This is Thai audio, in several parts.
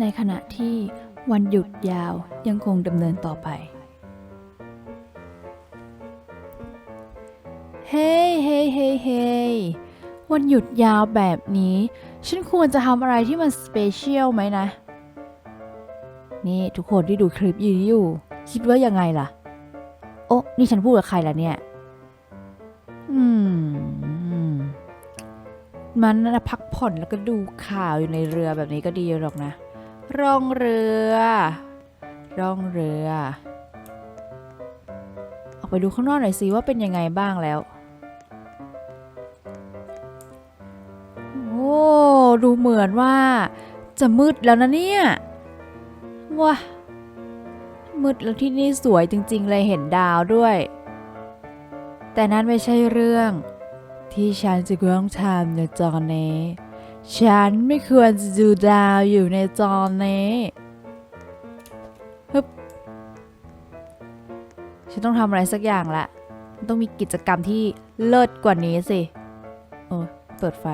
ในขณะที่วันหยุดยาวยังคงดำเนินต่อไป เฮ้เฮ้เฮ้เฮ้วันหยุดยาวแบบนี้ ฉันควรจะทำอะไรที่มันสเปเชียลไหมนะ นี่ทุกคนที่ดูคลิปอยู่อยู่ คิดว่ายังไงล่ะ โอ้นี่ฉันพูดกับใครล่ะเนี่ย อืม มันนะพักผ่อนแล้วก็ดูข่าวอยู่ในเรือแบบนี้ก็ดีหรอกนะ ร่องเรือ ร่องเรือ ออกไปดูข้างนอกหน่อยสิว่าเป็นยังไงบ้างแล้ว โอ้ดูเหมือนว่าจะมืดแล้วนะเนี่ยว้ามืดแล้วที่นี่สวยจริงๆเลยเห็นดาวด้วย แต่นั้นไม่ใช่เรื่อง ที่ฉันจะต้องทำในตอนนี้ ฉันไม่ควรจะดูดาวอยู่ในตอนนี้ฮึบฉันต้องทำอะไรสักอย่างละต้องมีกิจกรรมที่เลิศกว่านี้สิโอ้เปิดไฟ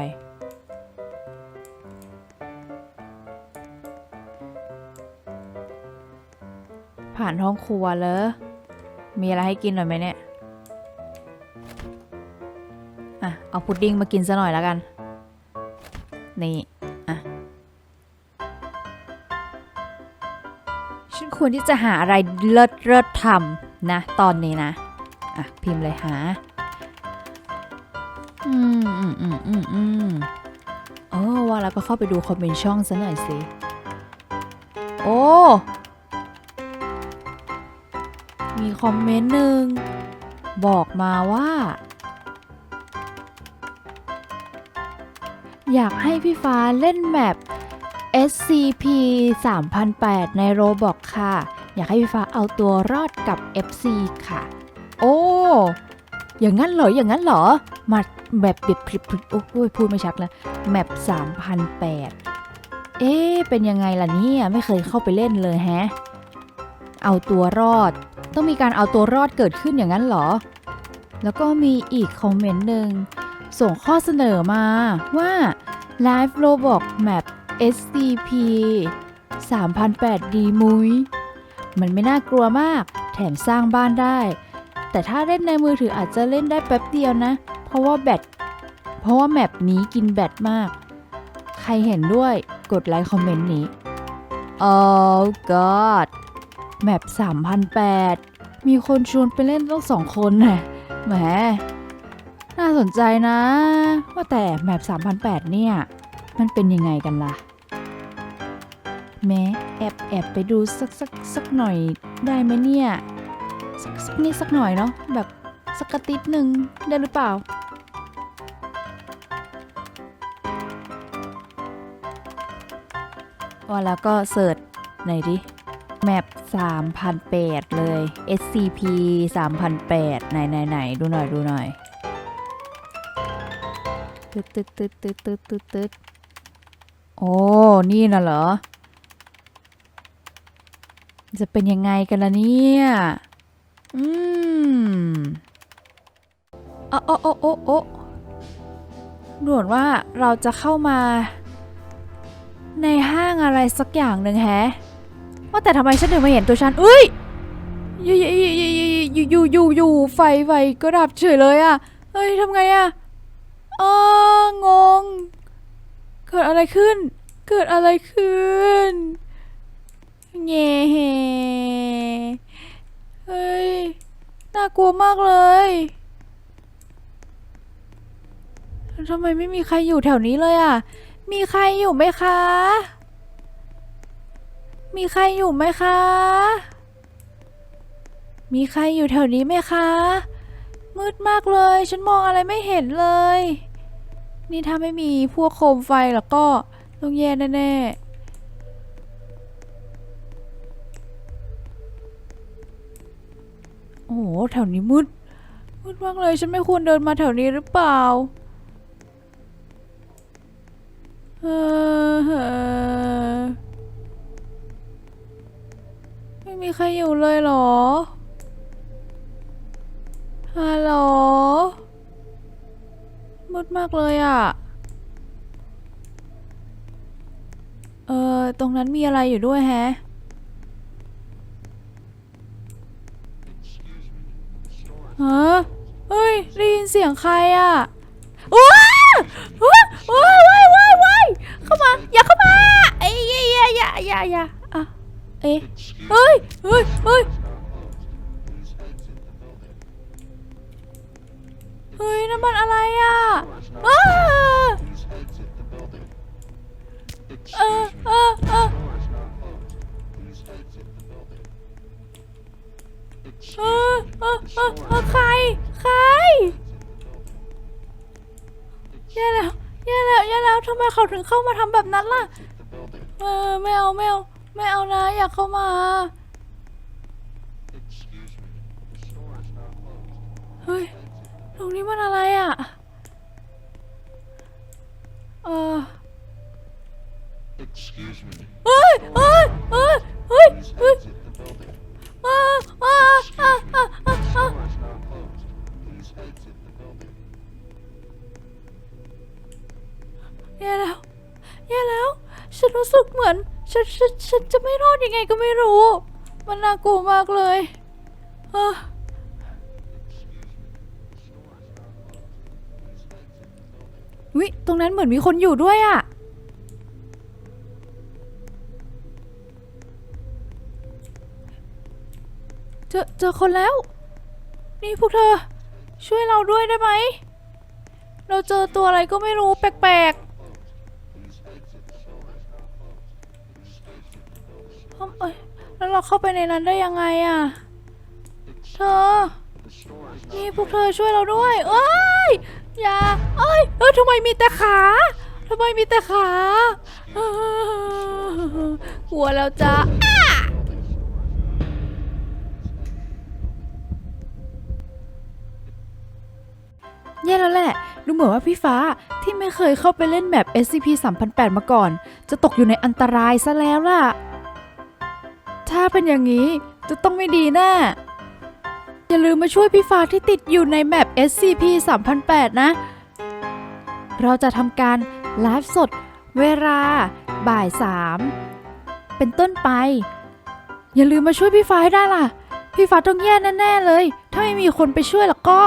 ผ่านห้องครัวเลยมีอะไรให้กินหน่อยไหมเนี่ย พุดดิ้งมากินซะหน่อยแล้วกัน นี่ อะ ฉันควรที่จะหาอะไรเลิศเลิศทำนะ ตอนนี้นะ อะ พิมพ์เลยหา อืมอืมอืมอืมอืมเออว่าแล้วก็เข้าไปดูคอมเมนต์ช่องซะหน่อยสิ โอ้ มีคอมเมนต์หนึ่งบอกมาว่า อยากให้พี่ฟ้าเล่นแมป SCP 3008 ใน Roblox ค่ะ อยากให้พี่ฟ้าเอาตัวรอดกับ FC ค่ะ โอ้ อย่างนั้นเหรอ อย่างนั้นเหรอ มาแบบเบียบพริบพริบโอ้ยพูดไม่ชัดแล้วแมป3008 เอ๊เป็นยังไงล่ะเนี่ย ไม่เคยเข้าไปเล่นเลยแฮะ เอาตัวรอด ต้องมีการเอาตัวรอดเกิดขึ้นอย่างนั้นเหรอ แล้วก็มีอีกคอมเมนต์หนึ่ง ส่งข้อเสนอมาว่า Live Roblox Map SCP 3008 ดีมุย มันไม่น่ากลัวมาก แถมสร้างบ้านได้ แต่ถ้าเล่นในมือถืออาจจะเล่นได้แป๊บเดียวนะ เพราะว่าแบต เพราะว่าแมปนี้กินแบตมาก ใครเห็นด้วยกดไลค์คอมเมนต์นี้ Oh God แมป3008 มีคนชวนไปเล่นต้องสองคนน่ะแหม น่าสนใจนะ ว่าแต่แมป3008 เนี่ย มันเป็นยังไงกันล่ะ แม้แอบแอบไปดูสักสักสักหน่อยได้ไหมเนี่ย สักสักนิดสักหน่อยเนาะแบบสักกระติดหนึ่งได้หรือเปล่าว่าแล้วก็เสิร์ชไหนดิแมป3008 เลย SCP 3008 ไหนไหนไหนดูหน่อยดูหน่อย ตึ๊ดตึ๊ดตึ๊ดตึ๊ดตึ๊ดตึ๊ดตึ๊ดโอ้ นี่น่ะเหรอ จะเป็นยังไงกันล่ะเนี่ย อืมโอ้โอ้โอ้โอ้โอ้ด่วนว่าเราจะเข้ามา ในห้างอะไรสักอย่างหนึ่งแฮะ ว่าแต่ทำไมฉันถึงม่เห็นตัวฉันเอ้ยอยู่อยู่อยู่อยู่อยู่ยู่ไฟไฟก็ดับเฉยเลยอะเฮ้ยทำไงอะ อ๋องง เกิดอะไรขึ้น เกิดอะไรขึ้นเง่เฮ้ย น่ากลัวมากเลยทำไมไม่มีใครอยู่แถวนี้เลยอะ มีใครอยู่ไหมคะ มีใครอยู่ไหมคะ มีใครอยู่แถวนี้ไหมคะ มืดมากเลย ฉันมองอะไรไม่เห็นเลย นี่ถ้าไม่มีพวกโคมไฟแล้วก็ต้องแย่แน่ๆ โอ้โห แถวนี้มืด มืดมากเลย ฉันไม่ควรเดินมาแถวนี้หรือเปล่า เออเออไม่มีใครอยู่เลยเหรอ ฮัลโหลมืดมากเลยอะ่ะ เออ ตรงนั้นมีอะไรอยู่ด้วยแฮะ ฮะ เฮ้ย ได้ยินเสียงใครอะ่ะว้าวว้าวว้าวว้าวว้าว เออเออเออเออเออเออเออใคร ใคร แย่แล้ว แย่แล้ว แย่แล้วทำไมเขาถึงเข้ามาทำแบบนั้นล่ะเออ ไม่เอา ไม่เอา ไม่เอานะ อยากเข้ามาเฮ้ยตรงนี้มันอะไรอะ เออ เฮ้ยเฮ้ยเฮ้ยเฮ้ยเฮ้ย Exit the building. อ่าอ่าอ่าอ่าอ่าอ่า Door is now closed. Please exit the building. แย่แล้วแย่แล้ว ฉันรู้สึกเหมือน ฉันฉันฉันจะไม่รอดยังไงก็ไม่รู้ มันน่ากลัวมากเลยเออวิตรงนั้นเหมือนมีคนอยู่ด้วยอะ เจอเจอคนแล้ว นี่พวกเธอ ช่วยเราด้วยได้ไหม เราเจอตัวอะไรก็ไม่รู้แปลกๆเอ้ยแล้วเราเข้าไปในนั้นได้ยังไงอะเธอ นี่พวกเธอช่วยเราด้วยเอ้ยอย่าเอ้ยเอ้ยทำไมมีแต่ขาทำไมมีแต่ขากลัวแล้วจ้ะอ้า แย่แล้วแหละ ดูเหมือนว่าพี่ฟ้าที่ไม่เคยเข้าไปเล่นแบบ SCP 3008มาก่อน จะตกอยู่ในอันตรายซะแล้วล่ะ ถ้าเป็นอย่างนี้จะต้องไม่ดีแน่อย่าลืมมาช่วยพี่ฟ้าที่ติดอยู่ในแมป SCP 3008นะ เราจะทำการไลฟ์สดเวลาบ่าย 3 เป็นต้นไป อย่าลืมมาช่วยพี่ฟ้าให้ได้ล่ะ พี่ฟ้าต้องแย่แน่ๆเลย ถ้าไม่มีคนไปช่วยแล้วก็